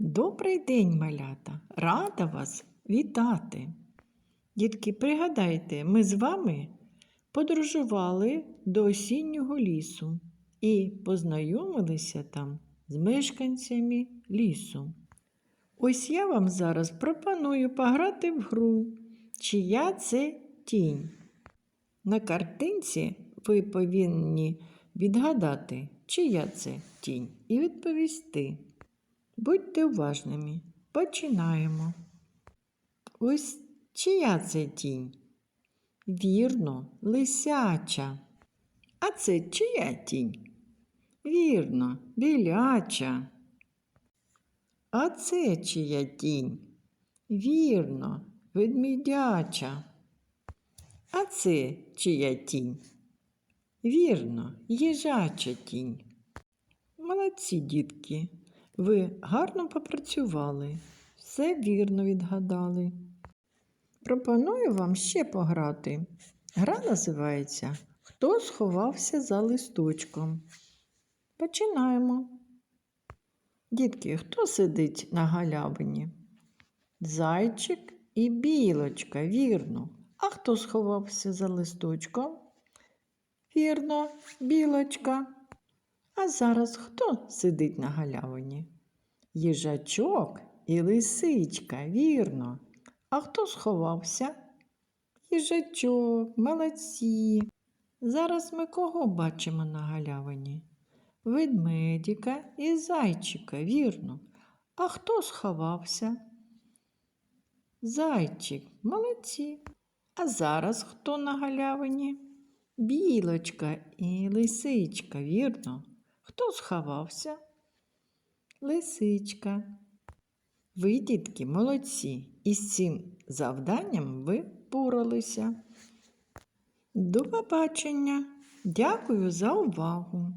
Добрий день, малята! Рада вас вітати. Дітки, пригадайте, ми з вами подорожували до осіннього лісу і познайомилися там з мешканцями лісу. Ось я вам зараз пропоную пограти в гру, чия це тінь. На картинці ви повинні відгадати, чия це тінь, і відповісти. Будьте уважними. Починаємо. Ось чия це тінь? Вірно, лисяча. А це чия тінь? Вірно, біляча. А це чия тінь? Вірно, ведмедяча. А це чия тінь? Вірно, їжача тінь. Молодці, дітки. Ви гарно попрацювали, все вірно відгадали. Пропоную вам ще пограти. Гра називається Хто сховався за листочком. Починаємо. Дітки, хто сидить на галявині? Зайчик і білочка, вірно. А хто сховався за листочком? Вірно, білочка. А зараз хто сидить на галявині? Їжачок і лисичка, вірно. А хто сховався? Їжачок, молодці. Зараз ми кого бачимо на галявині? Ведмедика і зайчика, вірно. А хто сховався? Зайчик, молодці. А зараз хто на галявині? Білочка і лисичка, вірно. Хто сховався? Лисичка. Ви, дітки, молодці, і з цим завданням ви впоралися. До побачення. Дякую за увагу.